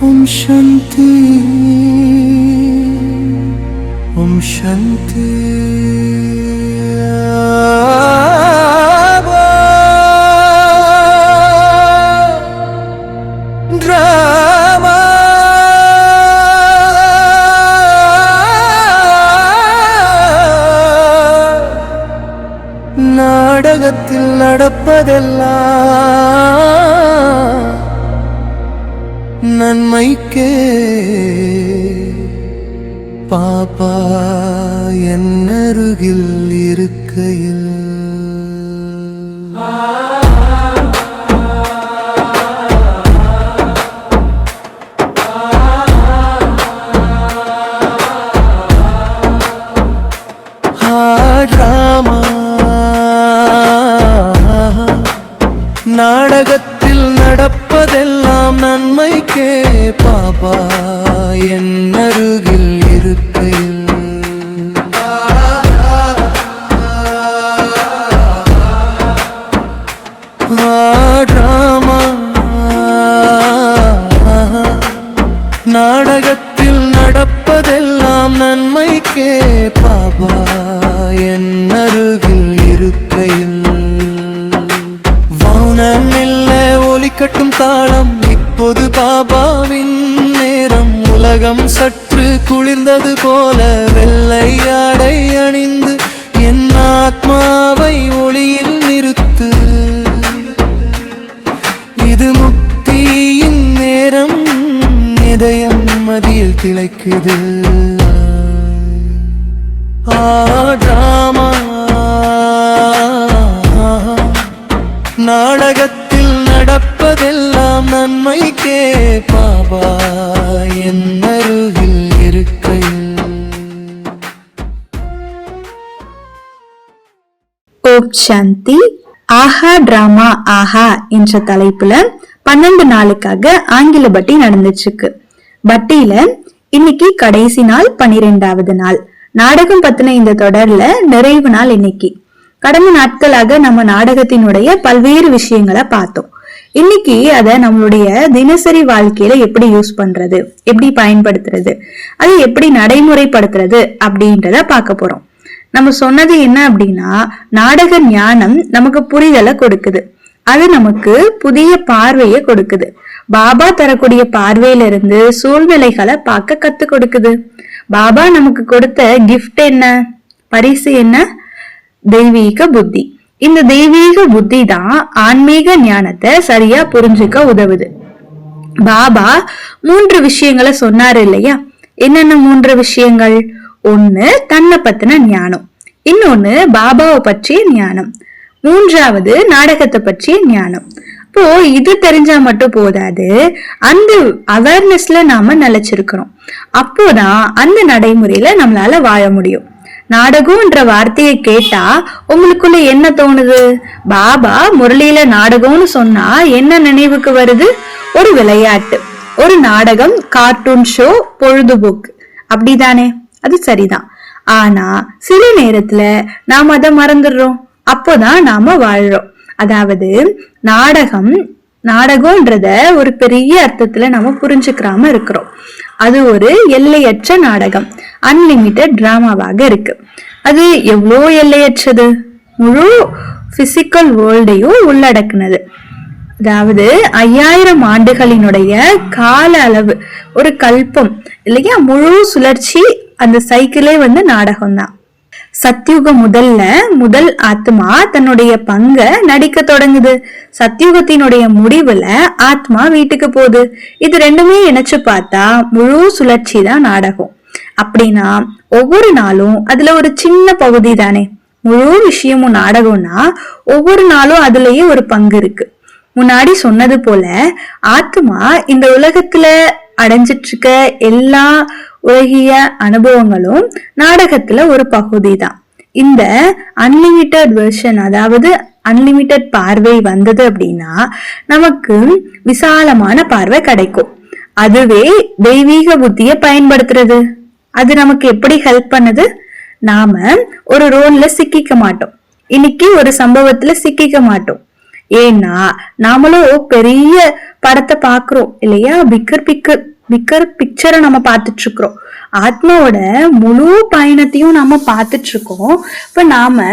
ஓம் சாந்தி ஓம் சாந்தி நாடகத்தில் நடப்பதெல்லாம் நன்மைக்கே பாப்பா என்னருகில் இருக்கையில். நாடகத்தை ஓம் சாந்தி ஆஹா டிராமா ஆஹா என்ற தலைப்புல பன்னெண்டு நாளுக்காக ஆங்கில பட்டி நடந்துச்சு இருக்கு பட்டியில இன்னைக்கு கடைசி நாள் பனிரெண்டாவது நாள். நாடகம் பத்தின இந்த தொடர்ல நிறைவு நாள் இன்னைக்கு. கடந்த நாட்களாக நம்ம நாடகத்தினுடைய பல்வேறு விஷயங்களை பார்த்தோம். இன்னைக்கு அதை நம்மளுடைய தினசரி வாழ்க்கையில எப்படி யூஸ் பண்றது எப்படி பயன்படுத்துறது அதை எப்படி நடைமுறைப்படுத்துறது அப்படின்றத பார்க்க போறோம். நம்ம சொன்னது என்ன அப்படின்னா நாடக ஞானம் நமக்கு புரிதலை கொடுக்குது. அது நமக்கு புதிய பார்வையை கொடுக்குது. பாபா தரக்கூடிய பார்வையில இருந்து சூழ்நிலைகளை பார்க்க கத்து கொடுக்குது. பாபா நமக்கு கொடுத்த கிஃப்ட் என்ன? பரிசு என்ன? தெய்வீக புத்தி. இந்த தெய்வீக புத்தி தான் ஆன்மீக ஞானத்தை சரியா புரிஞ்சுக்க உதவுது. பாபா மூன்று விஷயங்களை சொன்னாரு இல்லையா? என்னென்ன மூன்று விஷயங்கள்? ஒன்னு தன்னை பத்தின ஞானம். இன்னொன்னு பாபாவை பற்றிய ஞானம். மூன்றாவது நாடகத்தை பற்றிய ஞானம். அப்போ இது தெரிஞ்சா மட்டும் போதாது அந்த அவேர்னஸ்ல நாம நிலைச்சிருக்கிறோம். அப்போதான் அந்த நடைமுறையில நம்மளால வாழ முடியும். நாடகம்ன்ற வார்த்தையை கேட்டா உங்களுக்குள்ள என்ன தோணுது? பாபா முரளியில நாடகம்னு சொன்னா என்ன நினைவுக்கு வருது? ஒரு விளையாட்டு. ஒரு நாடகம் கார்ட்டூன் ஷோ பொழுதுபோக்கு. அப்படிதானே? அது சரிதான். ஆனா சில நேரத்துல நாம அதை மறந்துடுறோம். அப்போதான் நாம வாழ்றோம். அதாவது நாடகம் நாடகம்ன்றத ஒரு பெரிய அர்த்தத்துல நம்ம புரிஞ்சுக்கிறாம இருக்கிறோம். அது ஒரு எல்லையற்ற நாடகம். அன்லிமிட்டெட் டிராமாவாக இருக்கு. அது எவ்வளோ எல்லையற்றது? முழு பிசிக்கல் வேர்ல்டையும் உள்ளடக்குனது. அதாவது ஐயாயிரம் ஆண்டுகளினுடைய கால அளவு. ஒரு கல்பம் இல்லையா? முழு சுழற்சி அந்த சைக்கிளே வந்து நாடகம் தான் முதல்ல முதல் ஆத்மா தன்னுடைய பங்க நடிக்க தொடங்குது. சத்யுகத்தினுடைய முடிவுல ஆத்மா வீட்டுக்கு போகுது. இது ரெண்டுமே இணைச்சு பார்த்தா முழு சுழற்சி தான் நாடகம். அப்படின்னா ஒவ்வொரு நாளும் அதுல ஒரு சின்ன பகுதி தானே. முழு விஷயமும் நாடகம்னா ஒவ்வொரு நாளும் அதுலயே ஒரு பங்கு இருக்கு. முன்னாடி சொன்னது போல ஆத்மா இந்த உலகத்துல அடைஞ்சிட்டு இருக்க எல்லா உலகிய அனுபவங்களும் நாடகத்துல ஒரு பகுதி தான் இந்த அன்லிமிட்டெட் வெர்ஷன் அதாவது அன்லிமிட்டெட் பார்வை வந்தது அப்படின்னா நமக்கு விசாலமான பார்வை கிடைக்கும். அதுவே தெய்வீக புத்தியை பயன்படுத்துறது. அது நமக்கு எப்படி ஹெல்ப் பண்ணுது? நாம ஒரு ரோல்ல சிக்கிக்க மாட்டோம். இன்னைக்கு ஒரு சம்பவத்துல சிக்கிக்க மாட்டோம். ஏன்னா நாமளும் பெரிய படத்தை பாக்குறோம் இல்லையா? பிக்கர் பிக்கர் பிக்கர் பிக்சரை நம்ம பார்த்துட்டு இருக்கிறோம் ஆத்மாவோட முழு பயணத்தையும் நாம பார்த்துட்டு இருக்கோம் இப்ப நாம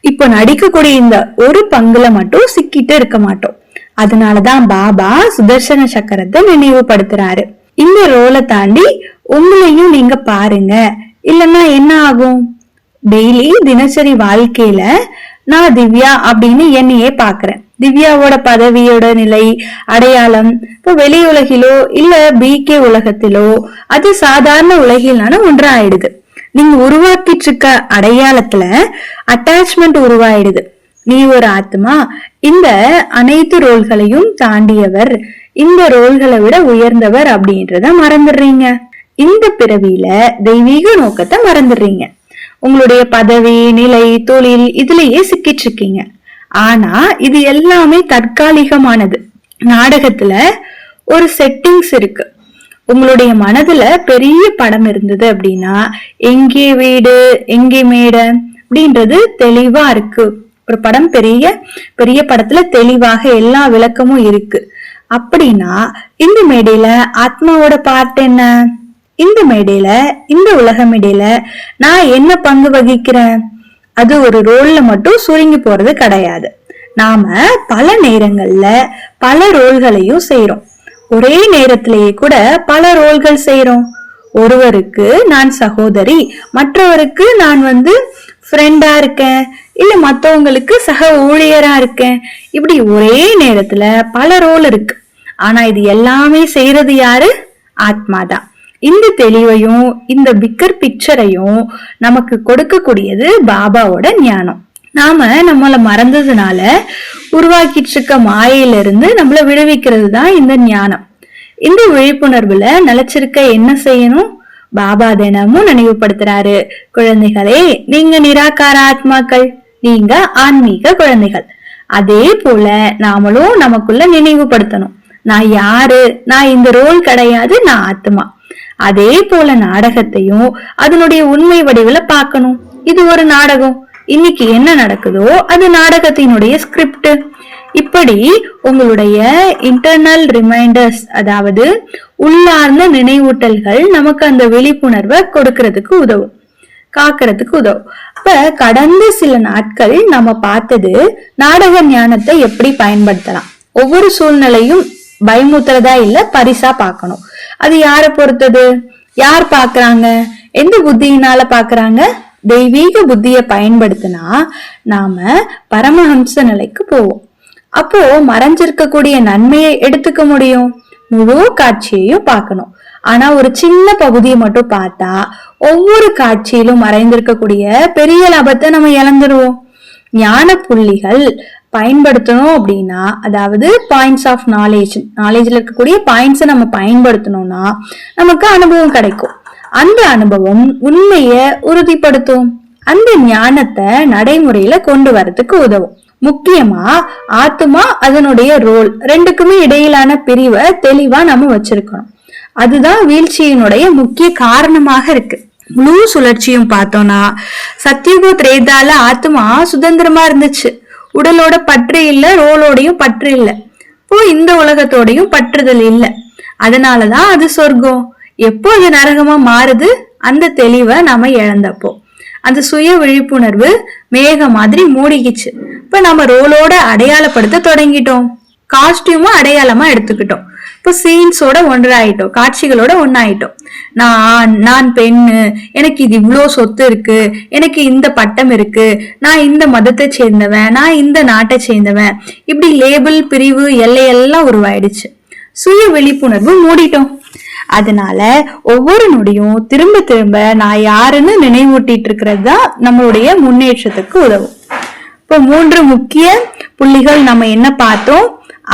இப்ப நடிக்கக்கூடிய இந்த ஒரு பங்குல மட்டும் சிக்கிட்டு இருக்க மாட்டோம். அதனாலதான் பாபா சுதர்சன சக்கரத்தை நினைவுபடுத்துறாரு. இந்த ரோலை தாண்டி உங்களையும் நீங்க பாருங்க. இல்லைன்னா என்ன ஆகும்? டெய்லி தினசரி வாழ்க்கையில நான் திவ்யா அப்படின்னு என்னையே பாக்குறேன். திவ்யாவோட பதவியோட நிலை அடையாளம் இப்போ வெளி உலகிலோ இல்ல பிகே உலகத்திலோ அது சாதாரண உலகிலான ஒன்றாயிடுது. நீங்க உருவாக்கிட்டு இருக்க அடையாளத்துல அட்டாச்மெண்ட் உருவாயிடுது. நீ ஒரு ஆத்மா இந்த அனைத்து ரோல்களையும் தாண்டியவர் இந்த ரோல்களை விட உயர்ந்தவர் அப்படின்றத மறந்துடுறீங்க. இந்த பிறவியில தெய்வீக நோக்கத்தை மறந்துடுறீங்க. உங்களுடைய பதவி நிலை தொழில் இதுலயே சிக்கிட்டு இருக்கீங்க ஆனா இது எல்லாமே தற்காலிகமானது. நாடகத்துல ஒரு செட்டிங்ஸ் இருக்கு. உங்களுடைய மனதுல பெரிய படம் இருந்தது அப்படின்னா எங்கே வீடு? எங்கே மேடை? அப்படின்றது தெளிவா இருக்கு. ஒரு படம் பெரிய பெரிய படத்துல தெளிவாக எல்லா விளக்கமும் இருக்கு. அப்படின்னா இந்த மேடையில ஆத்மாவோட பார்ட் என்ன? இந்த மேடையில இந்த உலக மேடையில நான் என்ன பங்கு வகிக்கிறேன்? அது ஒரு ரோல்ல மட்டும் சுருங்கி போறது கிடையாது. நாம பல நேரங்கள்ல பல ரோல்களையும் செய்யறோம் ஒரே நேரத்திலேயே கூட பல ரோல்கள் செய்யறோம் ஒருவருக்கு நான் சகோதரி மற்றவருக்கு நான் வந்து ஃப்ரெண்டா இருக்கேன் இல்ல மத்தவங்களுக்கு சக ஊழியரா இருக்கேன். இப்படி ஒரே நேரத்துல பல ரோல் இருக்கு. ஆனா இது எல்லாமே செய்யறது யாரு? ஆத்மா தான் இந்த தெளிவையும் இந்த பிக்கர் பிக்சரையும் நமக்கு கொடுக்கக்கூடியது பாபாவோட ஞானம். நாம நம்மள மறந்ததுனால உருவாக்கிட்டு இருக்க மாயையில இருந்து நம்மள விடுவிக்கிறது தான் இந்த ஞானம். இந்த விழிப்புணர்வுல நிலைச்சிருக்க என்ன செய்யணும்? பாபா தினமும் நினைவுபடுத்துறாரு. குழந்தைகளே நீங்க நிராகார ஆத்மாக்கள் நீங்க ஆன்மீக குழந்தைகள். அதே போல நாமளும் நமக்குள்ள நினைவுபடுத்தணும். நான் யாரு? நான் இந்த ரோல் கிடையாது நான் ஆத்மா. அதே போல நாடகத்தையும் அதனுடைய உண்மை வடிவில் பார்க்கணும். இது ஒரு நாடகம். இன்னைக்கு என்ன நடக்குதோ அது நாடகத்தினுடைய ஸ்கிரிப்ட் இப்படி உங்களுடைய இன்டர்னல் ரிமைண்டர்ஸ் அதாவது உள்ளார்ந்த நினைவூட்டல்கள் நமக்கு அந்த விழிப்புணர்வை கொடுக்கறதுக்கு உதவும். காக்கிறதுக்கு உதவும். இப்ப கடந்த சில நாட்கள் நம்ம பார்த்தது நாடக ஞானத்தை எப்படி பயன்படுத்தலாம்? ஒவ்வொரு சூழ்நிலையும் பயமுத்துறதா இல்ல பரிசா பார்க்கணும். அது யாரை பொறுத்தது? யார் பாக்குறாங்க எந்த புத்தியினால பாக்குறாங்க தெய்வீக புத்திய பயன்படுத்தினா நாம பரமஹம்ச நிலைக்கு போவோம். அப்போ மறைஞ்சிருக்கக்கூடிய நன்மையை எடுத்துக்க முடியும். முழு காட்சியையும் பார்க்கணும். ஆனா ஒரு சின்ன பகுதியை மட்டும் பார்த்தா ஒவ்வொரு காட்சியிலும் மறைந்திருக்கக்கூடிய பெரிய லாபத்தை நம்ம இழந்துருவோம். ஞான புள்ளிகள் பயன்படுத்தணும் அப்படின்னா அதாவது பாயிண்ட்ஸ் ஆஃப் நாலேஜ் நாலேஜ்ல இருக்கக்கூடிய பாயிண்ட்ஸை நம்ம பயன்படுத்தணும்னா நமக்கு அனுபவம் கிடைக்கும். அந்த அனுபவம் உண்மையை உறுதிப்படுத்தும். அந்த ஞானத்தை நடைமுறையில கொண்டு வரதுக்கு உதவும். முக்கியமா ஆத்மா அதனுடைய ரோல் ரெண்டுக்குமே இடையிலான பிரிவை தெளிவா நம்ம வச்சிருக்கணும். அதுதான் வீழ்ச்சியினுடைய முக்கிய காரணமாக இருக்கு. முழு சுழற்சியும் பார்த்தோம்னா சத்தியுக திரேதால ஆத்மா சுதந்திரமா இருந்துச்சு. உடலோட பற்று இல்லை ரோலோடையும் பற்று இல்லை. இப்போ இந்த உலகத்தோடையும் பற்றுதல் இல்ல. அதனாலதான் அது சொர்க்கம். எப்போ அது நரகமா மாறுது? அந்த தெளிவை நாம இழந்தப்போ. அந்த சுய விழிப்புணர்வு மேக மாதிரி மூடிக்கிச்சு. இப்ப நம்ம ரோலோட அடையாளப்படுத்த தொடங்கிட்டோம். காஸ்டியூமும் அடையாளமா எடுத்துக்கிட்டோம். இப்போ சீன்ஸோட ஒன்றாயிட்டோம். காட்சிகளோட ஒன்னாயிட்டோம். நான் ஆண் நான் பெண்ணு எனக்கு இது இவ்வளோ சொத்து இருக்கு எனக்கு இந்த பட்டம் இருக்கு நான் இந்த மதத்தை சேர்ந்தவன் நான் இந்த நாட்டை சேர்ந்தவன். இப்படி லேபிள் பிரிவு எல்லையெல்லாம் உருவாயிடுச்சு. சுய விழிப்புணர்வு மூடிட்டோம். அதனால ஒவ்வொரு நொடியும் திரும்ப திரும்ப நான் யாருன்னு நினைவூட்டிட்டு இருக்கிறது தான் நம்மளுடைய முன்னேற்றத்துக்கு உதவும். இப்போ மூன்று முக்கிய புள்ளிகள் நம்ம என்ன பார்த்தோம்?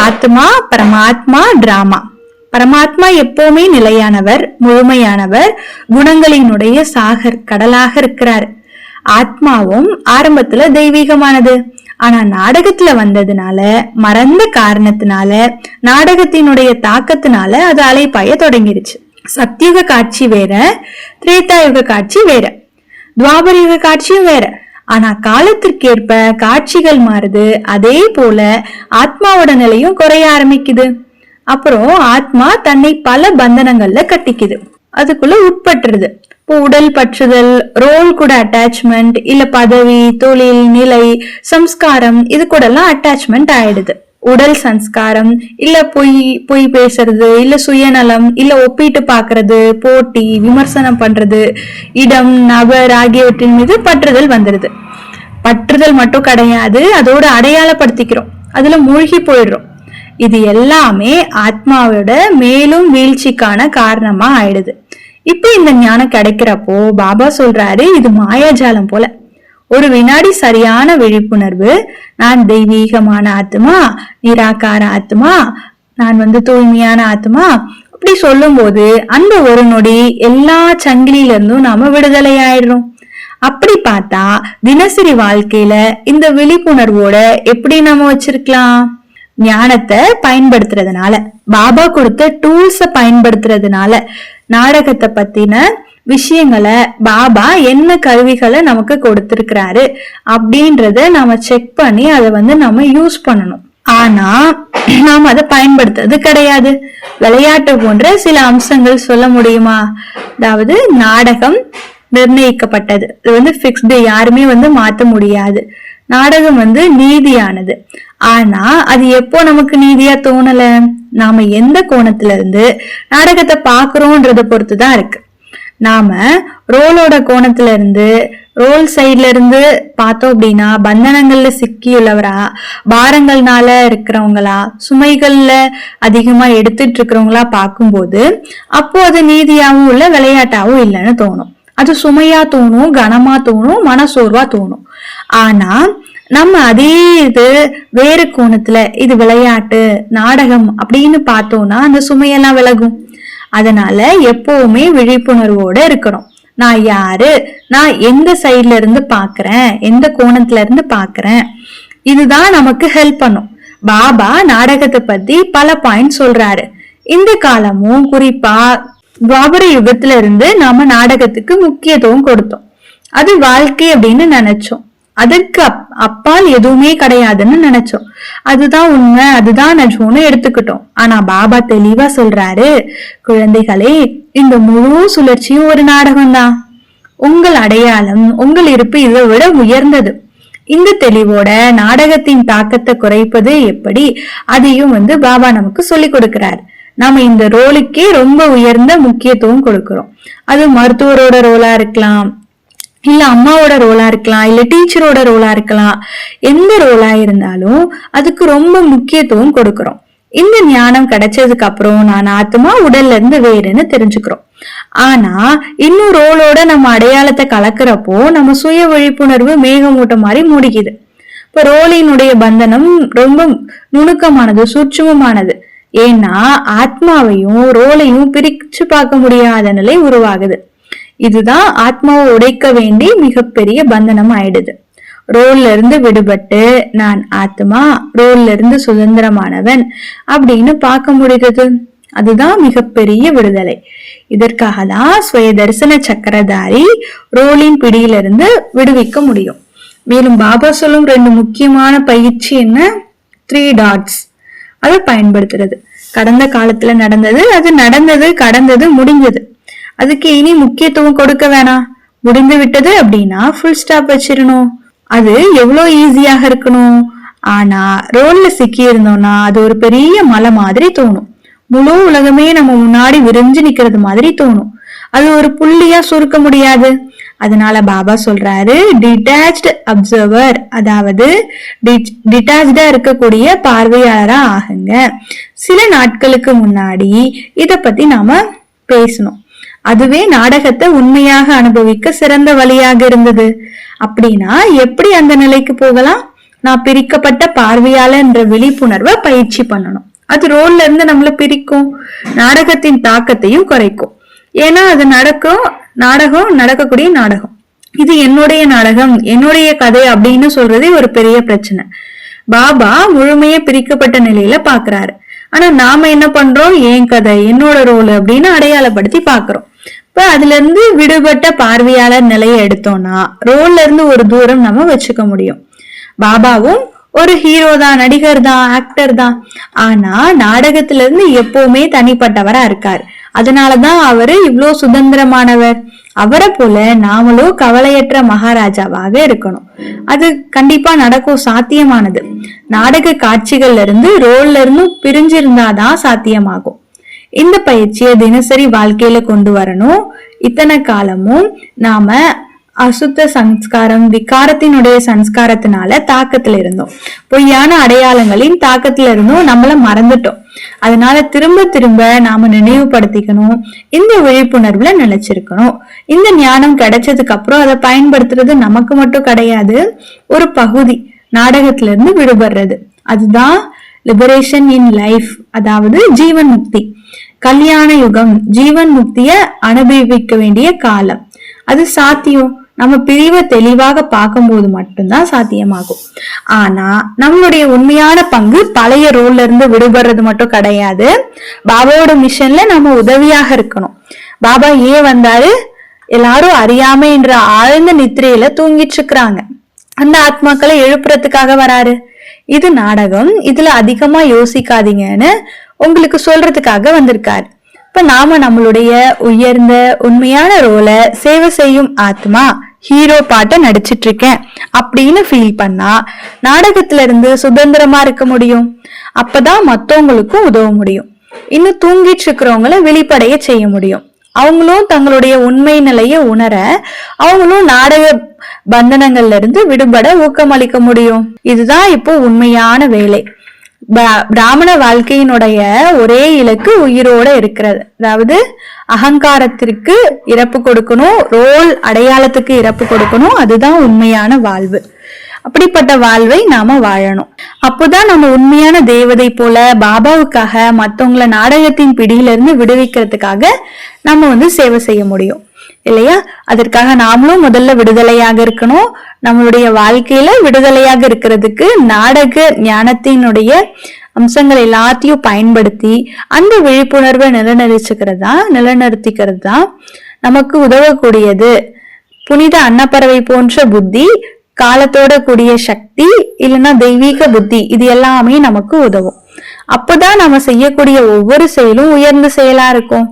ஆத்மா பரமாத்மா டிராமா. பரமாத்மா எப்பவுமே நிலையானவர் முழுமையானவர் குணங்களினுடைய சாகர் கடலாக இருக்கிறார். ஆத்மாவும் ஆரம்பத்துல தெய்வீகமானது. ஆனா நாடகத்துல வந்ததுனால மறந்த காரணத்தினால நாடகத்தினுடைய தாக்கத்தினால அது அலைப்பாய தொடங்கிருச்சு. சத்தியுக காட்சி வேற திரேதாயுக காட்சி வேற துவாபரயுக காட்சியும் வேற. ஆனா காலத்திற்கேற்ப காட்சிகள் மாறுது. அதே போல ஆத்மாவோட நிலையும் குறைய ஆரம்பிக்குது. அப்புறம் ஆத்மா தன்னை பல பந்தனங்கள்ல கட்டிக்குது. அதுக்குள்ள உட்பட்டுருது. இப்போ உடல் பற்றுதல் ரோல் கூட அட்டாச்மெண்ட் இல்ல பதவி தொழில் நிலை சம்ஸ்காரம் இது கூட எல்லாம் அட்டாச்மெண்ட் ஆயிடுது. உடல் சம்ஸ்காரம் இல்ல பொய் பொய் பேசுறது இல்ல சுயநலம் இல்ல ஒப்பிட்டு பாக்குறது போட்டி விமர்சனம் பண்றது இடம் நபர் ஆகியவற்றின் மீது பற்றுதல் வந்துடுது பற்றுதல் மட்டும் கிடையாது அதோட அடையாளப்படுத்திக்கிறோம். அதுல மூழ்கி போயிடுறோம். இது எல்லாமே ஆத்மாவோட மேலும் வீழ்ச்சிக்கான காரணமா ஆயிடுது. இப்ப இந்த ஞானம் கிடைக்கிறப்போ பாபா சொல்றாரு இது மாயாஜாலம் போல. ஒரு வினாடி சரியான விழிப்புணர்வு நான் தெய்வீகமான ஆத்மா நிராகார ஆத்மா நான் வந்து தூய்மையான ஆத்மா அப்படி சொல்லும்போது அந்த ஒரு நொடி எல்லா சங்கிலில இருந்தும் நாம விடுதலை ஆயிடுறோம் அப்படி பார்த்தா தினசரி வாழ்க்கையில இந்த விழிப்புணர்வோட எப்படி நாம வச்சிருக்கலாம்? ஞானத்தை பயன்படுத்துறதுனால பாபா கொடுத்த டூல்ஸ பயன்படுத்துறதுனால நாடகத்தை பத்தின விஷயங்களை பாபா என்ன கருவிகளை நமக்கு கொடுத்திருக்கிறாரு அப்படின்றத நம்ம செக் பண்ணி அதை வந்து நம்ம யூஸ் பண்ணணும். ஆனா நாம் அதை பயன்படுத்துறது கிடையாது. விளையாட்டு போன்ற சில அம்சங்கள் சொல்ல முடியுமா? அதாவது நாடகம் நிர்ணயிக்கப்பட்டது. இது வந்து பிக்ஸ்டு யாருமே வந்து மாற்ற முடியாது. நாடகம் வந்து நீதியானது. ஆனா அது எப்போ நமக்கு நீதியா தோணல? நாம எந்த கோணத்துல இருந்து நாடகத்தை பாக்குறோன்றத பொறுத்து தான் இருக்கு. நாம ரோலோட கோணத்துல இருந்து ரோல் சைட்ல இருந்து பார்த்தோம் அப்படின்னா பந்தனங்கள்ல சிக்கியுள்ளவரா பாரங்கள்னால இருக்கிறவங்களா சுமைகள்ல அதிகமா எடுத்துட்டு இருக்கிறவங்களா பார்க்கும்போது அப்போ அது நீதியாவும் இல்லை விளையாட்டாவும் இல்லைன்னு தோணும். அது சுமையா தோணும் கனமா தோணும் மனசோர்வா தோணும். ஆனா நம்ம அதே இது வேறு கோணத்துல இது விளையாட்டு நாடகம் அப்படின்னு பார்த்தோம்னா அந்த சுமையெல்லாம் விலகும். அதனால எப்பவுமே விழிப்புணர்வோட இருக்கணும். நான் யாரு? நான் எந்த சைட்ல இருந்து பாக்குறேன்? எந்த கோணத்துல இருந்து பாக்குறேன்? இதுதான் நமக்கு ஹெல்ப் பண்ணும். பாபா நாடகத்தை பத்தி பல பாயிண்ட் சொல்றாரு. இந்த காலமும் குறிப்பா துவாபர யுகத்துல இருந்து நாம நாடகத்துக்கு முக்கியத்துவம் கொடுத்தோம். அது வாழ்க்கை அப்படின்னு நினைச்சோம். அதற்கு அப்- அப்பால் எதுவுமே கிடையாதுன்னு நினைச்சோம். அதுதான் உண்மை அதுதான் நஜம்னு எடுத்துக்கிட்டோம். ஆனா பாபா தெளிவா சொல்றாரு குழந்தைகளே இந்த முழு சுழற்சியும் ஒரு நாடகம்தான். உங்கள் அடையாளம் உங்கள் இருப்பு இதை விட உயர்ந்தது. இந்த தெளிவோட நாடகத்தின் தாக்கத்தை குறைப்பது எப்படி அதையும் வந்து பாபா நமக்கு சொல்லி கொடுக்கிறார். நாம இந்த ரோலுக்கே ரொம்ப உயர்ந்த முக்கியத்துவம் கொடுக்கிறோம். அது மருத்துவரோட ரோலா இருக்கலாம் இல்ல அம்மாவோட ரோலா இருக்கலாம் இல்ல டீச்சரோட ரோலா இருக்கலாம். எந்த ரோலா இருந்தாலும் அதுக்கு ரொம்ப முக்கியத்துவம் கொடுக்கிறோம். இந்த ஞானம் கிடைச்சதுக்கு அப்புறம் நான் ஆத்மா உடல்ல இருந்து வேறுன்னு தெரிஞ்சுக்கிறோம். ஆனா இன்னும் ரோலோட நம்ம அடையாளத்தை கலக்கிறப்போ நம்ம சுய விழிப்புணர்வு மேகமூட்டம் மாதிரி முடிக்குது. இப்ப ரோலினுடைய பந்தனம் ரொம்ப நுணுக்கமானது சூட்சமமானது. ஏன்னா ஆத்மாவையும் ரோலையும் பிரிச்சு பார்க்க முடியாத நிலை உருவாகுது. இதுதான் ஆத்மாவை உடைக்க வேண்டி மிகப்பெரிய பந்தனம் ஆயிடுது. ரோல்ல இருந்து விடுபட்டு நான் ஆத்மா ரோல்ல இருந்து சுதந்திரமானவன் அப்படின்னு பார்க்க முடியுது. அதுதான் மிகப்பெரிய விடுதலை. இதற்காக தான் சுய தரிசன சக்கரதாரி ரோலின் பிடியிலிருந்து விடுவிக்க முடியும். மேலும் பாபா சொல்லும் ரெண்டு முக்கியமான பயிற்சி என்ன? த்ரீ டாட்ஸ் அதை பயன்படுத்துறது. கடந்த காலத்துல நடந்தது அது நடந்தது கடந்தது முடிஞ்சது. அதுக்கு இனி முக்கியத்துவம் கொடுக்க வேணாம் முடிந்து விட்டது அப்படின்னா ஃபுல் ஸ்டாப் வச்சிடணும். அது எவ்வளோ ஈஸியாக இருக்கணும். ஆனா ரோல்ல சிக்கி இருந்தோம்னா அது ஒரு பெரிய மலை மாதிரி தோணும். முழு உலகமே நம்ம முன்னாடி விரிஞ்சு நிக்கிறது மாதிரி தோணும். அது ஒரு புள்ளியா சுருக்க முடியாது. அதனால பாபா சொல்றாரு டிட்டாச்டு அப்சர்வர் அதாவது டிட்டாச்சா இருக்கக்கூடிய பார்வையாளரா ஆகுங்க. சில நாட்களுக்கு முன்னாடி இத பத்தி நாம பேசணும். அதுவே நாடகத்தை உண்மையாக அனுபவிக்க சிறந்த வழியாக இருந்தது. அப்படின்னா எப்படி அந்த நிலைக்கு போகலாம்? நான் பிரிக்கப்பட்ட பார்வையாளர் என்ற விழிப்புணர்வை பயிற்சி பண்ணணும். அது ரோல்ல இருந்து நம்மள பிரிக்கும். நாடகத்தின் தாக்கத்தையும் குறைக்கும். ஏன்னா அது நடக்கும் நாடகம் நடக்கக்கூடிய நாடகம். இது என்னுடைய நாடகம் என்னுடைய கதை அப்படின்னு சொல்றதே ஒரு பெரிய பிரச்சனை. பாபா முழுமையா பிரிக்கப்பட்ட நிலையில பாக்குறாரு. ஆனா நாம என்ன பண்றோம்? என் கதை என்னோட ரோல் அப்படின்னு அடையாளப்படுத்தி பாக்குறோம். இப்ப அதுல இருந்து விடுபட்ட பார்வையாளர் நிலையை எடுத்தோம்னா ரோல்ல இருந்து ஒரு தூரம் நம்ம வச்சுக்க முடியும். பாபாவும் ஒரு ஹீரோ தான் நடிகர் தான் ஆக்டர் தான். ஆனா நாடகத்துல இருந்து எப்பவுமே தனிப்பட்டவரா இருக்கார். அதனாலதான் அவரு இவ்ளோ சுதந்திரமானவர். அவரை போல நாமளும் கவலையற்ற மகாராஜாவாக இருக்கணும். அது கண்டிப்பா நடக்கும் சாத்தியமானது. நாடக காட்சிகள்ல இருந்து ரோல்ல இருந்தும் பிரிஞ்சிருந்தாதான் சாத்தியமாகும். இந்த பயிற்சியை தினசரி வாழ்க்கையில கொண்டு வரணும். இத்தனை காலமும் நாம அசுத்த சம்ஸ்காரம் விகாரத்தினுடைய சம்ஸ்காரத்தினால தாக்கத்துல இருந்தோம். பொய்யான அடையாளங்களின் தாக்கத்துல இருந்தும் நம்மள மறந்துட்டோம். அதனால திரும்ப திரும்ப நாம நினைவுபடுத்திக்கணும். இந்த விழிப்புணர்வுல நிலைச்சிருக்கணும். இந்த ஞானம் கிடைச்சதுக்கு அப்புறம் அதை பயன்படுத்துறது நமக்கு மட்டும் கிடையாது ஒரு பகுதி நாடகத்துல இருந்து விடுபடுறது. அதுதான் லிபரேஷன் இன் லைஃப் அதாவது ஜீவன் முக்தி. கல்யாண யுகம் ஜீவன் முக்திய அனுபவிக்க வேண்டிய காலம். அது சாத்தியம்? நம்ம பிரிவை தெளிவாக பார்க்கும்போது மட்டும்தான் சாத்தியமாகும். ஆனா நம்மளுடைய உண்மையான பங்கு பழைய ரோல்ல இருந்து விடுபடுறது மட்டும் கிடையாது. பாபாவோட மிஷன்ல நம்ம உதவியாக இருக்கணும். பாபா ஏன் வந்தாரு? எல்லாரும் அறியாமை என்ற ஆழ்ந்த நித்திரையில தூங்கிட்டு இருக்கிறாங்க. அந்த ஆத்மாக்களை எழுப்புறதுக்காக வராரு. இது நாடகம். இதுல அதிகமா யோசிக்காதீங்கன்னு உங்களுக்கு சொல்றதுக்காக வந்திருக்கார். இப்ப நாம நம்மளுடைய உயர்ந்த உண்மையான ரோலை சேவை செய்யும் ஆத்மா ஹீரோ பாட்டை நடிச்சிட்டு இருக்கேன் அப்படின்னு ஃபீல் பண்ணா நாடகத்துல இருந்து சுதந்திரமா இருக்க முடியும். அப்பதான் மத்தவங்களுக்கும் உதவ முடியும். இன்னும் தூங்கிட்டு இருக்கிறவங்கள வெளிப்படைய செய்ய முடியும். அவங்களும் தங்களுடைய உண்மை நிலையை உணர அவங்களும் நாடக பந்தனங்கள்ல இருந்து விடுபட ஊக்கமளிக்க முடியும். இதுதான் இப்போ உண்மையான வேலை. பிராமண வாழ்க்கையினுடைய ஒரே இலக்கு உயிரோட இருக்கிறது. அதாவது அகங்காரத்திற்கு இறப்பு கொடுக்கணும் ரோல் அடையாளத்துக்கு இறப்பு கொடுக்கணும் அதுதான் உண்மையான வாழ்வு. அப்படிப்பட்ட வாழ்வை நாம வாழணும். அப்போதான் நம்ம உண்மையான தேவதை போல பாபாவுக்காக மத்தவங்கள நாடகத்தின் பிடியிலிருந்து விடுவிக்கிறதுக்காக நம்ம வந்து சேவை செய்ய முடியும். இல்லையா? அதற்காக நாமளும் முதல்ல விடுதலையாக இருக்கணும். நம்மளுடைய வாழ்க்கையில விடுதலையாக இருக்கிறதுக்கு நாடக ஞானத்தினுடைய அம்சங்கள் எல்லாத்தையும் பயன்படுத்தி அந்த விழிப்புணர்வை நிலைநிறுத்திக்கிறது தான் நிலைநிறுத்திக்கிறது? தான் நமக்கு உதவக்கூடியது புனித அன்னப்பறவை போன்ற புத்தி காலத்தோட கூடிய சக்தி இல்லைன்னா தெய்வீக புத்தி இது எல்லாமே நமக்கு உதவும். அப்பதான் நம்ம செய்யக்கூடிய ஒவ்வொரு செயலும் உயர்ந்த செயலா இருக்கும்.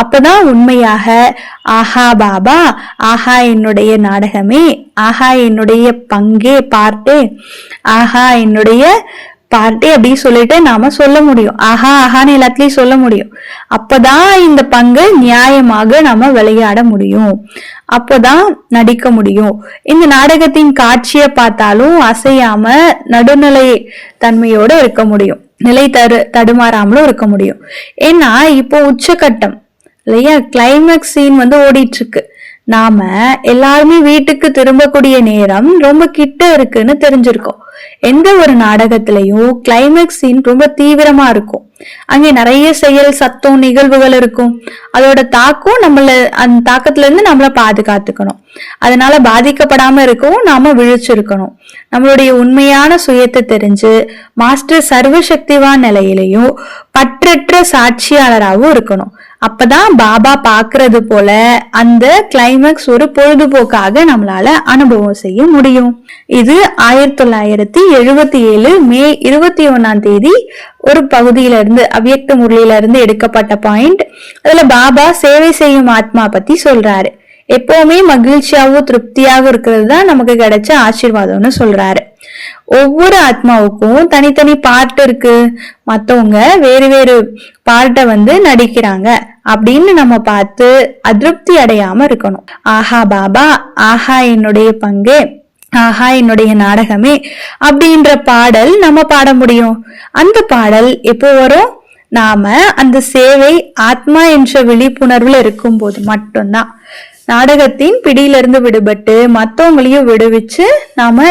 அப்பதான் உண்மையாக ஆஹா பாபா ஆஹா என்னுடைய நாடகமே ஆஹா என்னுடைய பங்கே பார்ட்டே ஆஹா என்னுடைய பார்ட்டி அப்படின்னு சொல்லிட்டு நாம சொல்ல முடியும். ஆஹா ஆஹான்னு எல்லாத்துலயும் சொல்ல முடியும். அப்பதான் இந்த பங்கு நியாயமாக நாம விளையாட முடியும். அப்போதான் நடிக்க முடியும். இந்த நாடகத்தின் காட்சியை பார்த்தாலும் அசையாம நடுநிலை தன்மையோட இருக்க முடியும். நிலை தரு தடுமாறாமலும் இருக்க முடியும். ஏன்னா இப்போ உச்சகட்டம் இல்லையா? கிளைமேக்ஸ் சீன் வந்து ஓடிட்டு இருக்கு நாம எல்லாருமே வீட்டுக்கு திரும்பக்கூடிய நேரம் ரொம்ப கிட்ட இருக்குன்னு தெரிஞ்சிருக்கோம். எந்த ஒரு நாடகத்திலையும் கிளைமேக்ஸ் சீன் ரொம்ப தீவிரமா இருக்கும். அங்கே நிறைய செயல் சத்தம் நிகழ்வுகள் இருக்கும். அதோட தாக்கம் நம்மள அந்த தாக்கத்துல இருந்து நம்மள பாதுகாத்துக்கணும். அதனால பாதிக்கப்படாம இருக்கவும் நாம விழிச்சிருக்கணும். நம்மளுடைய உண்மையான சுயத்தை தெரிஞ்சு மாஸ்டர் சர்வசக்திவான் நிலையிலையும் பற்றற்ற சாட்சியாளராகவும் இருக்கணும். அப்பதான் பாபா பாக்குறது போல அந்த கிளைமேக்ஸ் ஒரு பொழுதுபோக்காக நம்மளால அனுபவம் செய்ய முடியும். இது ஆயிரத்தி தொள்ளாயிரத்தி எழுபத்தி ஏழு மே இருபத்தி ஒன்னாம் தேதி ஒரு பகுதியில இருந்து அவ்யக்த முரளியில இருந்து எடுக்கப்பட்ட பாயிண்ட் அதுல பாபா சேவை செய்யும் ஆத்மா பத்தி சொல்றாரு. எப்பவுமே மகிழ்ச்சியாகவும் திருப்தியாகவும் இருக்கிறது தான் நமக்கு கிடைச்ச ஆசீர்வாதம்னு சொல்றாரு. ஒவ்வொரு ஆத்மாவுக்கும் தனித்தனி பார்ட் இருக்கு. மத்தவங்க வேறு வேறு பார்ட்டை வந்து நடிக்கிறாங்க. அப்படின்னு நம்ம பார்த்து அதிருப்தி அடையாம இருக்கணும். ஆஹா பாபா ஆஹா என்னுடைய பங்கு. ஆஹா என்னுடைய நாடகமே அப்படின்ற பாடல் நம்ம பாட முடியும். அந்த பாடல் எப்போ வரும்? நாம அந்த சேவை ஆத்மா என்ற விழிப்புணர்வுல இருக்கும்போது மட்டும்தான். நாடகத்தின் பிடியிலிருந்து விடுபட்டு மற்றவங்களையும் விடுவிச்சு நாம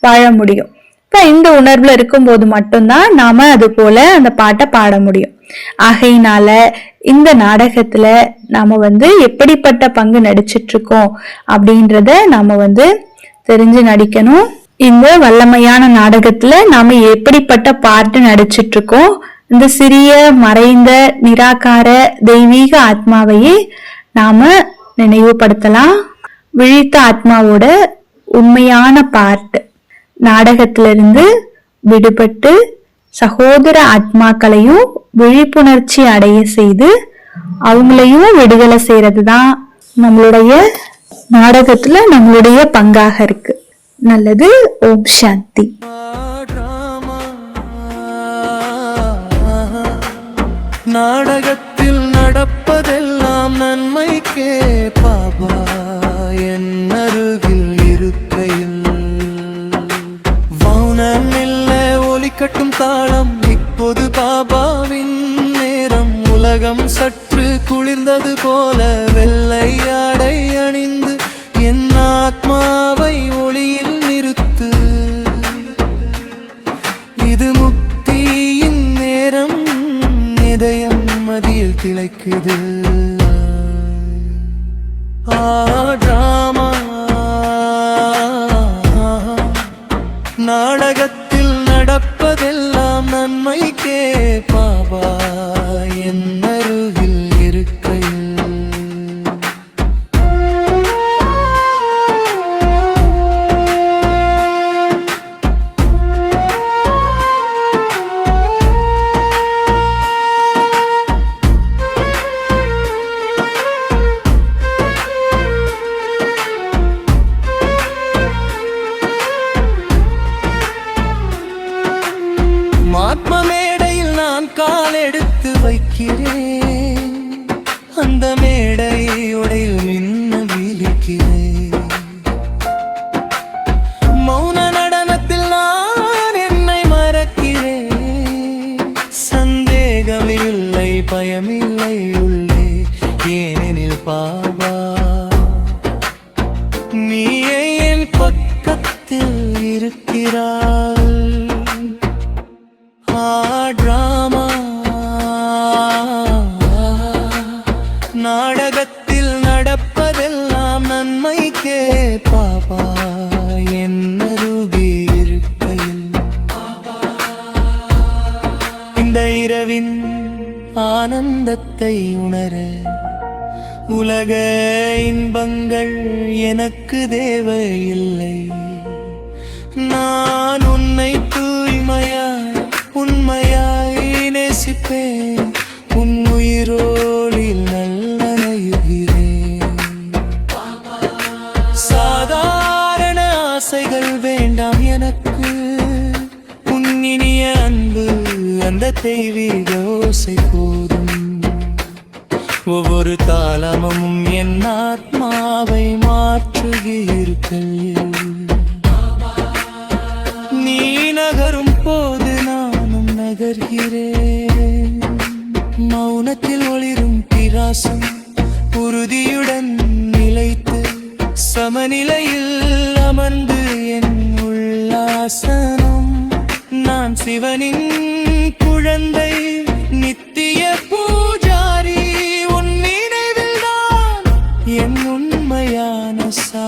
வாழ முடியும். இப்ப இந்த உணர்வுல இருக்கும்போது மட்டும்தான் நாம அது போல அந்த பாட்டை பாட முடியும். ஆகையினால இந்த நாடகத்துல நாம வந்து எப்படிப்பட்ட பங்கு நடிச்சிட்டு இருக்கோம் அப்படின்றத நாம வந்து தெரிஞ்சு நடிக்கணும். இந்த வல்லமையான நாடகத்துல நாம எப்படிப்பட்ட பாட்டு நடிச்சிட்டு இருக்கோம் இந்த சிறிய மறைந்த நிராகார தெய்வீக ஆத்மாவையே நாம நினைவுபடுத்தலாம். விழித்த ஆத்மாவோட உண்மையான பார்ட் நாடகத்திலிருந்து விடுபட்டு சகோதர ஆத்மாக்களையும் விழிப்புணர்ச்சி அடைய செய்து அவங்களையும் விடுதலை செய்யறது தான் நம்மளுடைய நாடகத்துல நம்மளுடைய பங்காக இருக்கு. நல்லது ஓம் சாந்தி. நாடகத்தில் நடப்பதெல்லாம் நன்மைக்கே பாபா என் அருகில் இருக்கையில். வானம் ஒலி கட்டும் தாளம் இப்போது பாபாவின் நேரம். உலகம் சற்று குளிர்ந்தது போல வெள்ளை ஆடை அணிந்து ஆத்மாவை ஒளியில் நிறுத்து. இது முக்தியின் நேரம் இதயம் மதியில் திளைக்குது. ஆ நாடகத்தில் நடப்பதெல்லாம் நன்மைக்கே பாபா என்ன இல்லை பயமில்லை உள்ளே. ஏனெனில் பா ஆனந்தத்தை உணர உலக இன்பங்கள் எனக்கு தேவையில்லை. நான் உன்னை தூய்மையாய் உண்மையாய் நேசிப்பேன். உன் உயிரோடில் நல்லணையுகிறேன் சாதாரண ஆசைகள் வேண்டாம் எனக்கு. உன் இனிய அன்பு அந்த தெய்வீகம் என் உண்மையான சாந்தி